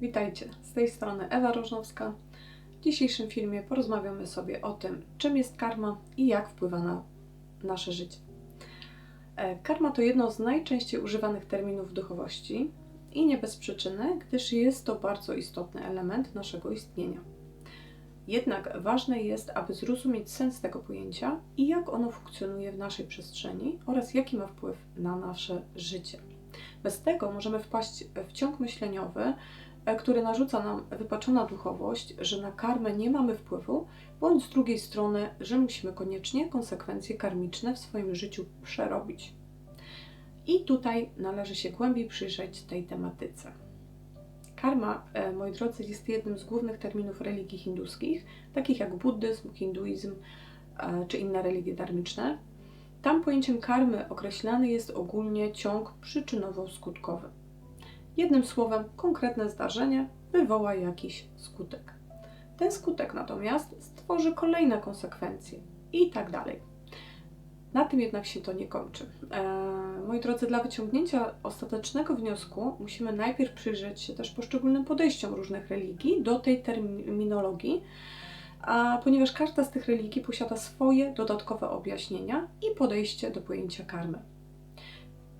Witajcie, z tej strony Ewa Rożnowska. W dzisiejszym filmie porozmawiamy sobie o tym, czym jest karma i jak wpływa na nasze życie. E, Karma to jedno z najczęściej używanych terminów w duchowości i nie bez przyczyny, gdyż jest to bardzo istotny element naszego istnienia. Jednak ważne jest, aby zrozumieć sens tego pojęcia i jak ono funkcjonuje w naszej przestrzeni oraz jaki ma wpływ na nasze życie. Bez tego możemy wpaść w ciąg myśleniowy, który narzuca nam wypaczona duchowość, że na karmę nie mamy wpływu, bądź z drugiej strony, że musimy koniecznie konsekwencje karmiczne w swoim życiu przerobić. I tutaj należy się głębiej przyjrzeć tej tematyce. Karma, e, moi drodzy, jest jednym z głównych terminów religii hinduskich, takich jak buddyzm, hinduizm e, czy inne religie darmiczne. Tam pojęciem karmy określany jest ogólnie ciąg przyczynowo-skutkowy. Jednym słowem, konkretne zdarzenie wywoła jakiś skutek. Ten skutek natomiast stworzy kolejne konsekwencje i tak dalej. Na tym jednak się to nie kończy. Eee, moi drodzy, dla wyciągnięcia ostatecznego wniosku musimy najpierw przyjrzeć się też poszczególnym podejściom różnych religii do tej terminologii, a ponieważ każda z tych religii posiada swoje dodatkowe objaśnienia i podejście do pojęcia karmy.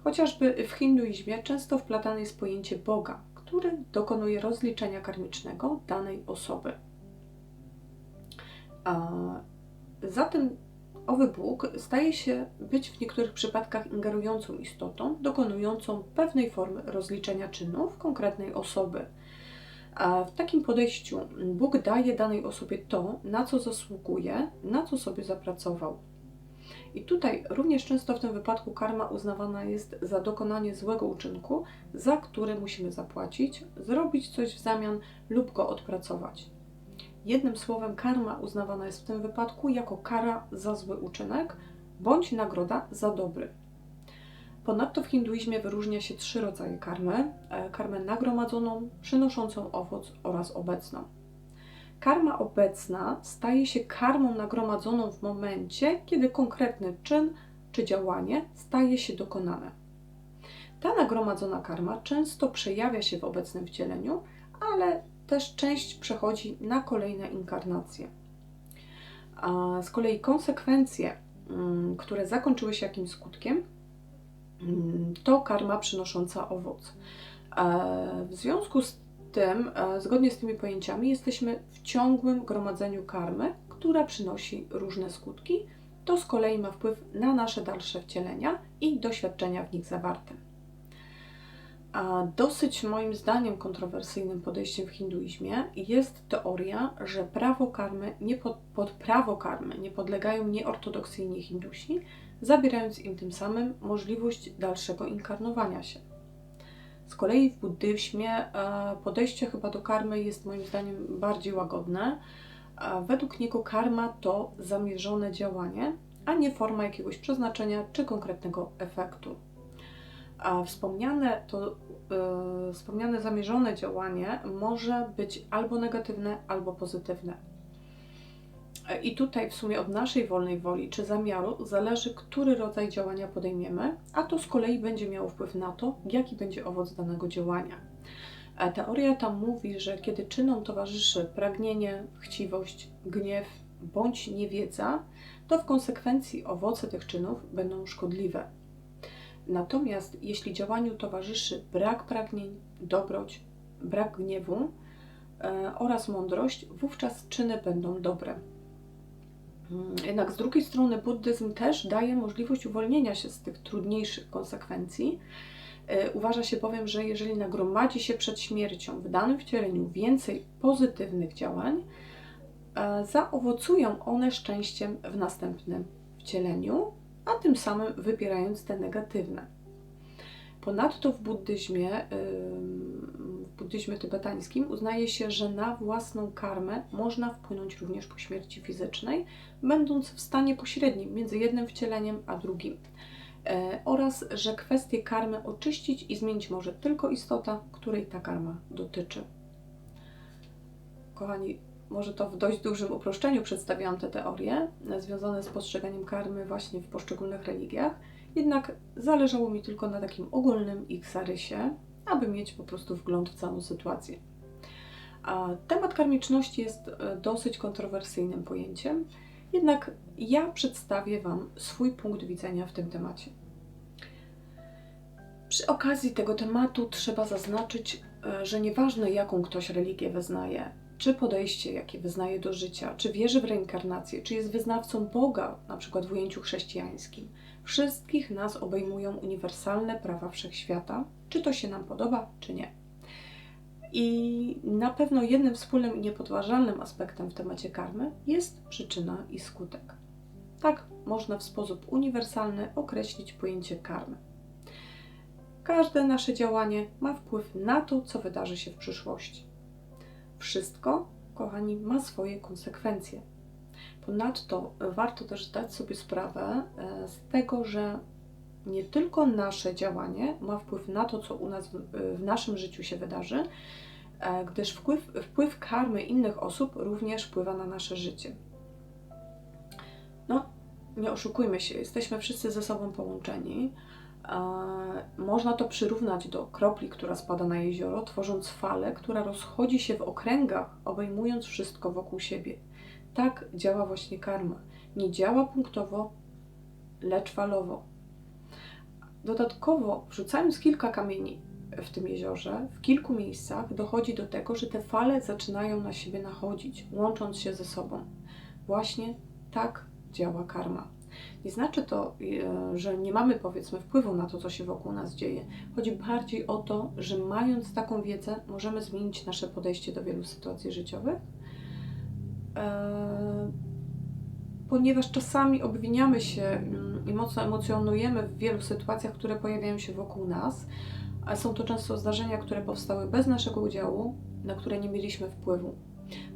Chociażby w hinduizmie często wplatane jest pojęcie Boga, który dokonuje rozliczenia karmicznego danej osoby. A zatem owy Bóg staje się być w niektórych przypadkach ingerującą istotą, dokonującą pewnej formy rozliczenia czynów konkretnej osoby. A w takim podejściu Bóg daje danej osobie to, na co zasługuje, na co sobie zapracował. I tutaj również często w tym wypadku karma uznawana jest za dokonanie złego uczynku, za który musimy zapłacić, zrobić coś w zamian lub go odpracować. Jednym słowem, karma uznawana jest w tym wypadku jako kara za zły uczynek bądź nagroda za dobry. Ponadto w hinduizmie wyróżnia się trzy rodzaje karmy: e, karmę nagromadzoną, przynoszącą owoc oraz obecną. Karma obecna staje się karmą nagromadzoną w momencie, kiedy konkretny czyn czy działanie staje się dokonane. Ta nagromadzona karma często przejawia się w obecnym wcieleniu, ale też część przechodzi na kolejne inkarnacje. A z kolei konsekwencje, mm, które zakończyły się jakimś skutkiem, mm, to karma przynosząca owoc. E, w związku z tym, e, zgodnie z tymi pojęciami, jesteśmy w ciągłym gromadzeniu karmy, która przynosi różne skutki. To z kolei ma wpływ na nasze dalsze wcielenia i doświadczenia w nich zawarte. A dosyć moim zdaniem kontrowersyjnym podejściem w hinduizmie jest teoria, że prawo karmy nie pod, pod prawo karmy nie podlegają nieortodoksyjni Hindusi, zabierając im tym samym możliwość dalszego inkarnowania się. Z kolei w buddyzmie e, podejście chyba do karmy jest moim zdaniem bardziej łagodne. Według niego karma to zamierzone działanie, a nie forma jakiegoś przeznaczenia czy konkretnego efektu. A wspomniane, to, yy, wspomniane zamierzone działanie może być albo negatywne, albo pozytywne. I tutaj w sumie od naszej wolnej woli czy zamiaru zależy, który rodzaj działania podejmiemy, a to z kolei będzie miało wpływ na to, jaki będzie owoc danego działania. Teoria tam mówi, że kiedy czynom towarzyszy pragnienie, chciwość, gniew bądź niewiedza, to w konsekwencji owoce tych czynów będą szkodliwe. Natomiast jeśli działaniu towarzyszy brak pragnień, dobroć, brak gniewu e, oraz mądrość, wówczas czyny będą dobre. Mm, jednak z drugiej strony buddyzm też daje możliwość uwolnienia się z tych trudniejszych konsekwencji. E, uważa się bowiem, że jeżeli nagromadzi się przed śmiercią w danym wcieleniu więcej pozytywnych działań, e, zaowocują one szczęściem w następnym wcieleniu, a tym samym wypierając te negatywne. Ponadto w buddyzmie, w buddyzmie tybetańskim uznaje się, że na własną karmę można wpłynąć również po śmierci fizycznej, będąc w stanie pośrednim między jednym wcieleniem a drugim. E, oraz, że kwestię karmy oczyścić i zmienić może tylko istota, której ta karma dotyczy. Kochani, może to w dość dużym uproszczeniu przedstawiałam te teorie związane z postrzeganiem karmy właśnie w poszczególnych religiach, jednak zależało mi tylko na takim ogólnym ich zarysie, aby mieć po prostu wgląd w całą sytuację. Temat karmiczności jest e, dosyć kontrowersyjnym pojęciem, jednak ja przedstawię Wam swój punkt widzenia w tym temacie. Przy okazji tego tematu trzeba zaznaczyć, e, że nieważne jaką ktoś religię wyznaje, czy podejście, jakie wyznaje do życia, czy wierzy w reinkarnację, czy jest wyznawcą Boga, na przykład w ujęciu chrześcijańskim, wszystkich nas obejmują uniwersalne prawa wszechświata, czy to się nam podoba, czy nie. I na pewno jednym wspólnym i niepodważalnym aspektem w temacie karmy jest przyczyna i skutek. Tak można w sposób uniwersalny określić pojęcie karmy. Każde nasze działanie ma wpływ na to, co wydarzy się w przyszłości. Wszystko, kochani, ma swoje konsekwencje. Ponadto warto też zdać sobie sprawę e, z tego, że nie tylko nasze działanie ma wpływ na to, co u nas w, naszym życiu się wydarzy, e, gdyż wpływ, wpływ karmy innych osób również wpływa na nasze życie. No, nie oszukujmy się, jesteśmy wszyscy ze sobą połączeni. E, można to przyrównać do kropli, która spada na jezioro, tworząc falę, która rozchodzi się w okręgach, obejmując wszystko wokół siebie. Tak działa właśnie karma. Nie działa punktowo, lecz falowo. Dodatkowo, wrzucając kilka kamieni w tym jeziorze, w kilku miejscach dochodzi do tego, że te fale zaczynają na siebie nachodzić, łącząc się ze sobą. Właśnie tak działa karma. Nie znaczy to, e, że nie mamy powiedzmy wpływu na to, co się wokół nas dzieje. Chodzi bardziej o to, że mając taką wiedzę, możemy zmienić nasze podejście do wielu sytuacji życiowych, e, ponieważ czasami obwiniamy się mm, i mocno emocjonujemy w wielu sytuacjach, które pojawiają się wokół nas, a są to często zdarzenia, które powstały bez naszego udziału, na które nie mieliśmy wpływu.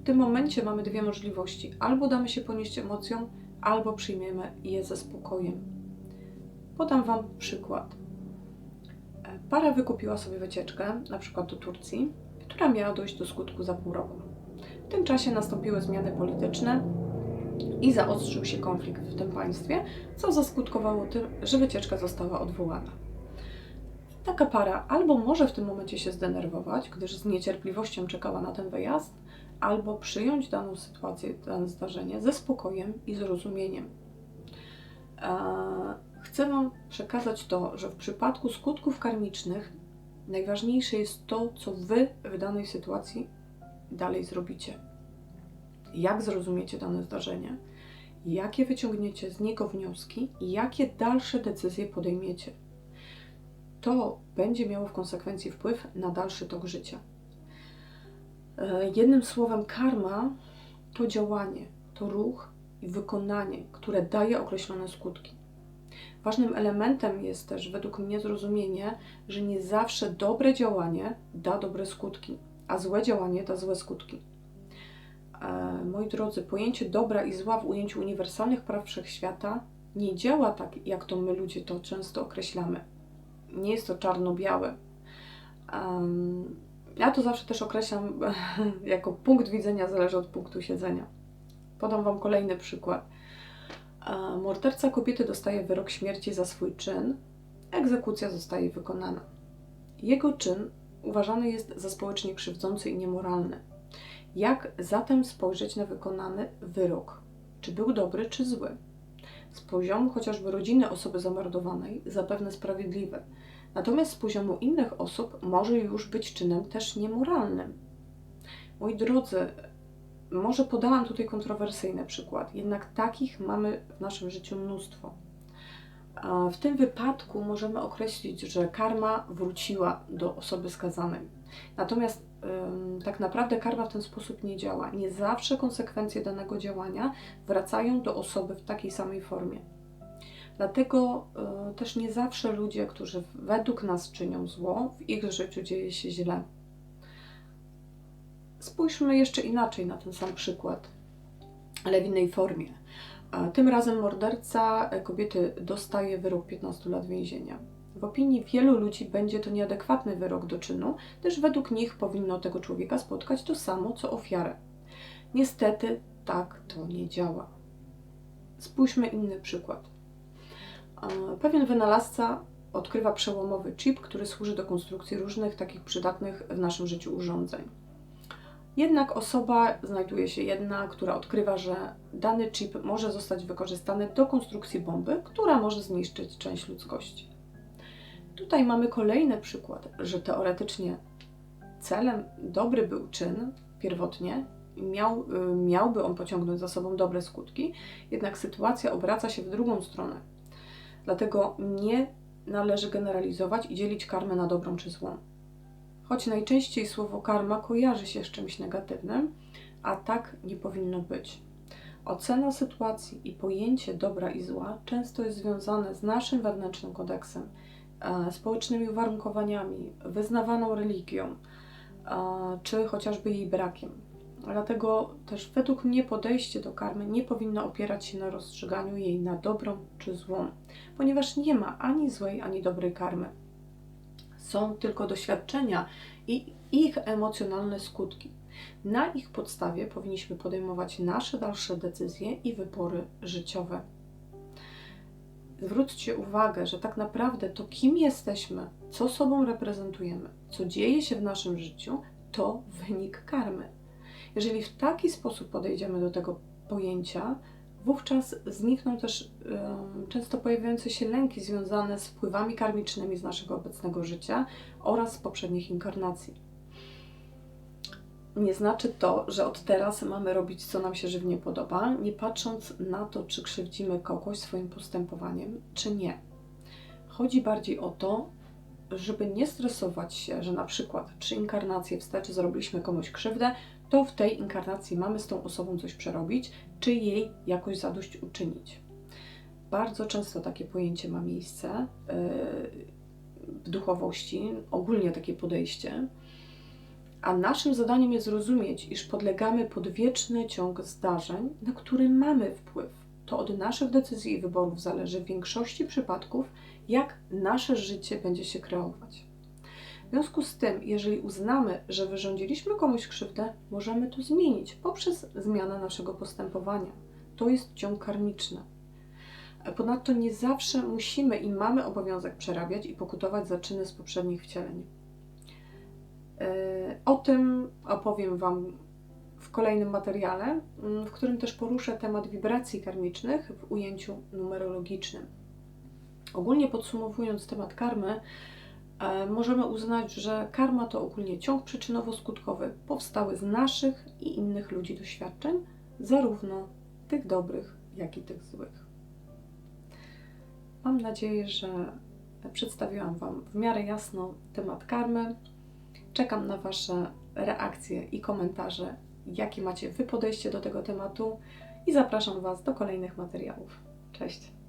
W tym momencie mamy dwie możliwości: albo damy się ponieść emocjom, albo przyjmiemy je ze spokojem. Podam Wam przykład. E, para wykupiła sobie wycieczkę, na przykład do Turcji, która miała dojść do skutku za pół roku. W tym czasie nastąpiły zmiany polityczne i zaostrzył się konflikt w tym państwie, co zaskutkowało tym, że wycieczka została odwołana. Taka para albo może w tym momencie się zdenerwować, gdyż z niecierpliwością czekała na ten wyjazd, albo przyjąć daną sytuację, dane zdarzenie ze spokojem i zrozumieniem. Chcę Wam przekazać to, że w przypadku skutków karmicznych najważniejsze jest to, co Wy w danej sytuacji dalej zrobicie. Jak zrozumiecie dane zdarzenie, jakie wyciągniecie z niego wnioski i jakie dalsze decyzje podejmiecie. To będzie miało w konsekwencji wpływ na dalszy tok życia. E, jednym słowem, karma to działanie, to ruch i wykonanie, które daje określone skutki. Ważnym elementem jest też według mnie zrozumienie, że nie zawsze dobre działanie da dobre skutki, a złe działanie da złe skutki. E, moi drodzy, pojęcie dobra i zła w ujęciu uniwersalnych praw wszechświata nie działa tak, jak to my ludzie to często określamy. Nie jest to czarno-białe. Ja to zawsze też określam jako punkt widzenia, zależy od punktu siedzenia. Podam Wam kolejny przykład. Morderca kobiety dostaje wyrok śmierci za swój czyn, egzekucja zostaje wykonana. Jego czyn uważany jest za społecznie krzywdzący i niemoralny. Jak zatem spojrzeć na wykonany wyrok? Czy był dobry, czy zły? Z poziomu chociażby rodziny osoby zamordowanej zapewne sprawiedliwy Natomiast z poziomu innych osób może już być czynem też niemoralnym. Moi drodzy, może podałam tutaj kontrowersyjny przykład, jednak takich mamy w naszym życiu mnóstwo. W tym wypadku możemy określić, że karma wróciła do osoby skazanej. Natomiast tak naprawdę karma w ten sposób nie działa. Nie zawsze konsekwencje danego działania wracają do osoby w takiej samej formie. Dlatego y, też nie zawsze ludzie, którzy według nas czynią zło, w ich życiu dzieje się źle. Spójrzmy jeszcze inaczej na ten sam przykład, ale w innej formie. Tym razem morderca kobiety dostaje wyrok 15 lat więzienia. W opinii wielu ludzi będzie to nieadekwatny wyrok do czynu, gdyż według nich powinno tego człowieka spotkać to samo co ofiarę. Niestety tak to nie działa. Spójrzmy inny przykład. Pewien wynalazca odkrywa przełomowy chip, który służy do konstrukcji różnych takich przydatnych w naszym życiu urządzeń. Jednak osoba znajduje się jedna, która odkrywa, że dany chip może zostać wykorzystany do konstrukcji bomby, która może zniszczyć część ludzkości. Tutaj mamy kolejny przykład, że teoretycznie celem dobry był czyn pierwotnie, miał, y, miałby on pociągnąć za sobą dobre skutki, jednak sytuacja obraca się w drugą stronę. Dlatego nie należy generalizować i dzielić karmę na dobrą czy złą. Choć najczęściej słowo karma kojarzy się z czymś negatywnym, a tak nie powinno być. Ocena sytuacji i pojęcie dobra i zła często jest związane z naszym wewnętrznym kodeksem, społecznymi uwarunkowaniami, wyznawaną religią, e, czy chociażby jej brakiem. Dlatego też według mnie podejście do karmy nie powinno opierać się na rozstrzyganiu jej na dobrą czy złą, ponieważ nie ma ani złej, ani dobrej karmy. Są tylko doświadczenia i ich emocjonalne skutki. Na ich podstawie powinniśmy podejmować nasze dalsze decyzje i wybory życiowe. Zwróćcie uwagę, że tak naprawdę to, kim jesteśmy, co sobą reprezentujemy, co dzieje się w naszym życiu, to wynik karmy. Jeżeli w taki sposób podejdziemy do tego pojęcia, wówczas znikną też um, często pojawiające się lęki związane z wpływami karmicznymi z naszego obecnego życia oraz z poprzednich inkarnacji. Nie znaczy to, że od teraz mamy robić, co nam się żywnie podoba, nie patrząc na to, czy krzywdzimy kogoś swoim postępowaniem, czy nie. Chodzi bardziej o to, żeby nie stresować się, że na przykład trzy inkarnacje wstecz zrobiliśmy komuś krzywdę, to w tej inkarnacji mamy z tą osobą coś przerobić, czy jej jakoś zadośćuczynić. Bardzo często takie pojęcie ma miejsce yy, w duchowości, ogólnie takie podejście. A naszym zadaniem jest zrozumieć, iż podlegamy pod wieczny ciąg zdarzeń, na który mamy wpływ. To od naszych decyzji i wyborów zależy w większości przypadków, jak nasze życie będzie się kreować. W związku z tym, jeżeli uznamy, że wyrządziliśmy komuś krzywdę, możemy to zmienić poprzez zmianę naszego postępowania. To jest ciąg karmiczny. Ponadto nie zawsze musimy i mamy obowiązek przerabiać i pokutować za czyny z poprzednich wcieleń. E, o tym opowiem Wam w kolejnym materiale, mm, w którym też poruszę temat wibracji karmicznych w ujęciu numerologicznym. Ogólnie podsumowując temat karmy, E, możemy uznać, że karma to ogólnie ciąg przyczynowo-skutkowy powstały z naszych i innych ludzi doświadczeń, zarówno tych dobrych, jak i tych złych. Mam nadzieję, że przedstawiłam Wam w miarę jasno temat karmy. Czekam na Wasze reakcje i komentarze, jakie macie Wy podejście do tego tematu i zapraszam Was do kolejnych materiałów. Cześć!